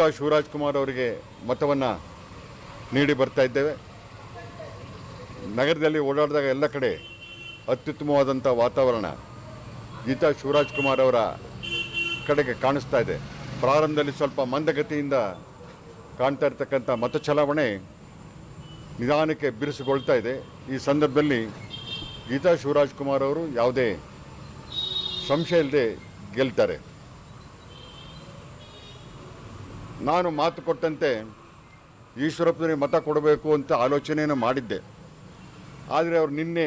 ಗೀತಾ ಶಿವರಾಜ್ಕುಮಾರ್ ಅವರಿಗೆ ಮತವನ್ನು ನೀಡಿ ಬರ್ತಾ ಇದ್ದೇವೆ. ನಗರದಲ್ಲಿ ಓಡಾಡಿದಾಗ ಎಲ್ಲ ಕಡೆ ಅತ್ಯುತ್ತಮವಾದಂಥ ವಾತಾವರಣ ಗೀತಾ ಶಿವರಾಜ್ ಕುಮಾರ್ ಅವರ ಕಡೆಗೆ ಕಾಣಿಸ್ತಾ ಇದೆ. ಪ್ರಾರಂಭದಲ್ಲಿ ಸ್ವಲ್ಪ ಮಂದಗತಿಯಿಂದ ಕಾಣ್ತಾ ಇರತಕ್ಕಂಥ ಮತ ಚಲಾವಣೆ ನಿಧಾನಕ್ಕೆ ಬಿರುಸುಗೊಳ್ತಾ ಇದೆ. ಈ ಸಂದರ್ಭದಲ್ಲಿ ಗೀತಾ ಶಿವರಾಜ್ ಕುಮಾರ್ ಅವರು ಯಾವುದೇ ಸಂಶಯ ಇಲ್ಲದೆ ಗೆಲ್ತಾರೆ. ನಾನು ಮಾತು ಕೊಟ್ಟಂತೆ ಈಶ್ವರಪ್ಪನಿಗೆ ಮತ ಕೊಡಬೇಕು ಅಂತ ಆಲೋಚನೆಯನ್ನು ಮಾಡಿದ್ದೆ. ಆದರೆ ಅವರು ನಿನ್ನೆ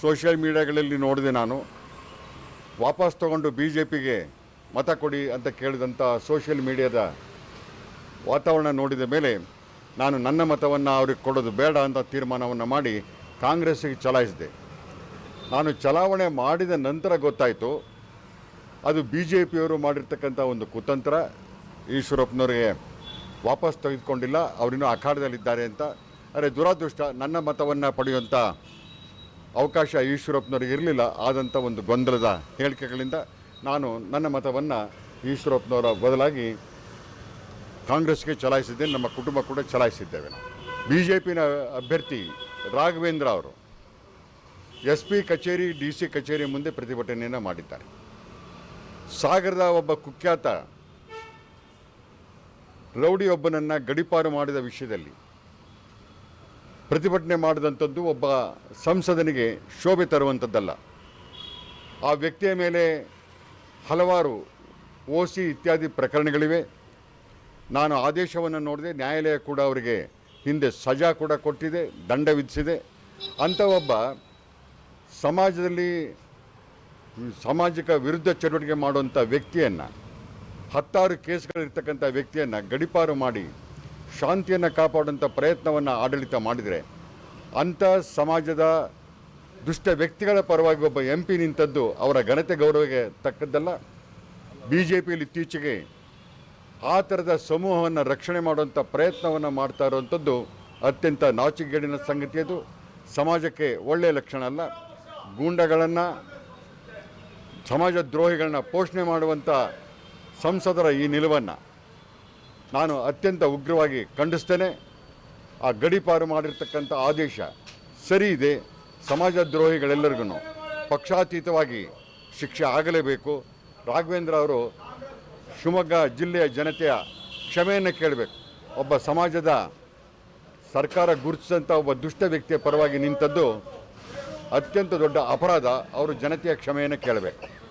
ಸೋಷಿಯಲ್ ಮೀಡಿಯಾಗಳಲ್ಲಿ ನೋಡಿದೆ ನಾನು. ವಾಪಸ್ ತಗೊಂಡು ಬಿ ಜೆ ಪಿಗೆ ಮತ ಕೊಡಿ ಅಂತ ಕೇಳಿದಂಥ ಸೋಷಿಯಲ್ ಮೀಡಿಯಾದ ವಾತಾವರಣ ನೋಡಿದ ಮೇಲೆ ನಾನು ನನ್ನ ಮತವನ್ನು ಅವ್ರಿಗೆ ಕೊಡೋದು ಬೇಡ ಅಂತ ತೀರ್ಮಾನವನ್ನು ಮಾಡಿ ಕಾಂಗ್ರೆಸ್ಸಿಗೆ ಚಲಾಯಿಸಿದೆ. ನಾನು ಚಲಾವಣೆ ಮಾಡಿದ ನಂತರ ಗೊತ್ತಾಯಿತು. ಅದು ಬಿ ಜೆ ಪಿಯವರು ಮಾಡಿರ್ತಕ್ಕಂಥ ಒಂದು ಕುತಂತ್ರ. ಈಶ್ವರಪ್ಪನವರಿಗೆ ವಾಪಸ್ ತೆಗೆದುಕೊಂಡಿಲ್ಲ. ಅವರಿನ್ನೂ ಅಖಾಡದಲ್ಲಿದ್ದಾರೆ ಅಂತ. ಆದರೆ ದುರಾದೃಷ್ಟ ನನ್ನ ಮತವನ್ನು ಪಡೆಯುವಂಥ ಅವಕಾಶ ಈಶ್ವರಪ್ಪನವ್ರಿಗೆ ಇರಲಿಲ್ಲ. ಆದಂಥ ಒಂದು ಗೊಂದಲದ ಹೇಳಿಕೆಗಳಿಂದ ನಾನು ನನ್ನ ಮತವನ್ನು ಈಶ್ವರಪ್ಪನವರ ಬದಲಾಗಿ ಕಾಂಗ್ರೆಸ್ಗೆ ಚಲಾಯಿಸಿದ್ದೇನೆ. ನಮ್ಮ ಕುಟುಂಬ ಕೂಡ ಚಲಾಯಿಸಿದ್ದೇವೆ ಬಿ ಜೆ ಪಿನ ಅಭ್ಯರ್ಥಿ ರಾಘವೇಂದ್ರ ಅವರು ಎಸ್ ಪಿ ಕಚೇರಿ, ಡಿ ಸಿ ಕಚೇರಿ ಮುಂದೆ ಪ್ರತಿಭಟನೆಯನ್ನು ಮಾಡಿದ್ದಾರೆ. ಸಾಗರದ ಒಬ್ಬ ಕುಖ್ಯಾತ ರೌಡಿಯೊಬ್ಬನನ್ನು ಗಡಿಪಾರು ಮಾಡಿದ ವಿಷಯದಲ್ಲಿ ಪ್ರತಿಭಟನೆ ಮಾಡಿದಂಥದ್ದು ಒಬ್ಬ ಸಂಸದನಿಗೆ ಶೋಭೆ ತರುವಂಥದ್ದಲ್ಲ. ಆ ವ್ಯಕ್ತಿಯ ಮೇಲೆ ಹಲವಾರು ಓ ಸಿ ಇತ್ಯಾದಿ ಪ್ರಕರಣಗಳಿವೆ. ನಾನು ಆದೇಶವನ್ನು ನೋಡಿದೆ, ನ್ಯಾಯಾಲಯ ಕೂಡ ಅವರಿಗೆ ಹಿಂದೆ ಸಜಾ ಕೂಡ ಕೊಟ್ಟಿದೆ, ದಂಡ ವಿಧಿಸಿದೆ. ಅಂಥ ಒಬ್ಬ ಸಮಾಜದಲ್ಲಿ, ಸಾಮಾಜಿಕ ವಿರುದ್ಧ ಚಟುವಟಿಕೆ ಮಾಡುವಂಥ ವ್ಯಕ್ತಿಯನ್ನು ಹತ್ತಾರು ಕೇಸ್ಗಳಿರ್ತಕ್ಕಂಥ ವ್ಯಕ್ತಿಯನ್ನು ಗಡಿಪಾರು ಮಾಡಿ ಶಾಂತಿಯನ್ನು ಕಾಪಾಡುವಂಥ ಪ್ರಯತ್ನವನ್ನು ಆಡಳಿತ ಮಾಡಿದರೆ ಅಂಥ ಸಮಾಜದ ದುಷ್ಟ ವ್ಯಕ್ತಿಗಳ ಪರವಾಗಿ ಒಬ್ಬ ಎಂ ಪಿ ನಿಂತದ್ದು ಅವರ ಘನತೆ ಗೌರವಕ್ಕೆ ತಕ್ಕದ್ದಲ್ಲ. ಬಿ ಜೆ ಪಿಯಲ್ಲಿ ಇತ್ತೀಚೆಗೆ ಆ ಥರದ ಸಮೂಹವನ್ನು ರಕ್ಷಣೆ ಮಾಡುವಂಥ ಪ್ರಯತ್ನವನ್ನು ಮಾಡ್ತಾ ಇರುವಂಥದ್ದು ಅತ್ಯಂತ ನಾಚಿಗೇಡಿನ ಸಂಗತಿ ಅದು. ಸಮಾಜಕ್ಕೆ ಒಳ್ಳೆಯ ಲಕ್ಷಣ ಅಲ್ಲ. ಗೂಂಡಗಳನ್ನು ಸಮಾಜ ದ್ರೋಹಿಗಳನ್ನ ಪೋಷಣೆ ಮಾಡುವಂಥ ಸಂಸದರ ಈ ನಿಲುವನ್ನು ನಾನು ಅತ್ಯಂತ ಉಗ್ರವಾಗಿ ಖಂಡಿಸ್ತೇನೆ. ಆ ಗಡಿಪಾರು ಮಾಡಿರ್ತಕ್ಕಂಥ ಆದೇಶ ಸರಿ ಇದೆ. ಸಮಾಜ ದ್ರೋಹಿಗಳೆಲ್ಲರಿಗೂ ಪಕ್ಷಾತೀತವಾಗಿ ಶಿಕ್ಷೆ ಆಗಲೇಬೇಕು. ರಾಘವೇಂದ್ರ ಅವರು ಶಿವಮೊಗ್ಗ ಜಿಲ್ಲೆಯ ಜನತೆಯ ಕ್ಷಮೆಯನ್ನು ಕೇಳಬೇಕು. ಒಬ್ಬ ಸಮಾಜದ ಸರ್ಕಾರ ಗುರುತಿಸಿದಂಥ ಒಬ್ಬ ದುಷ್ಟ ವ್ಯಕ್ತಿಯ ಪರವಾಗಿ ನಿಂತದ್ದು ಅತ್ಯಂತ ದೊಡ್ಡ ಅಪರಾಧ. ಅವರು ಜನತೆಯ ಕ್ಷಮೆಯನ್ನು ಕೇಳಬೇಕು.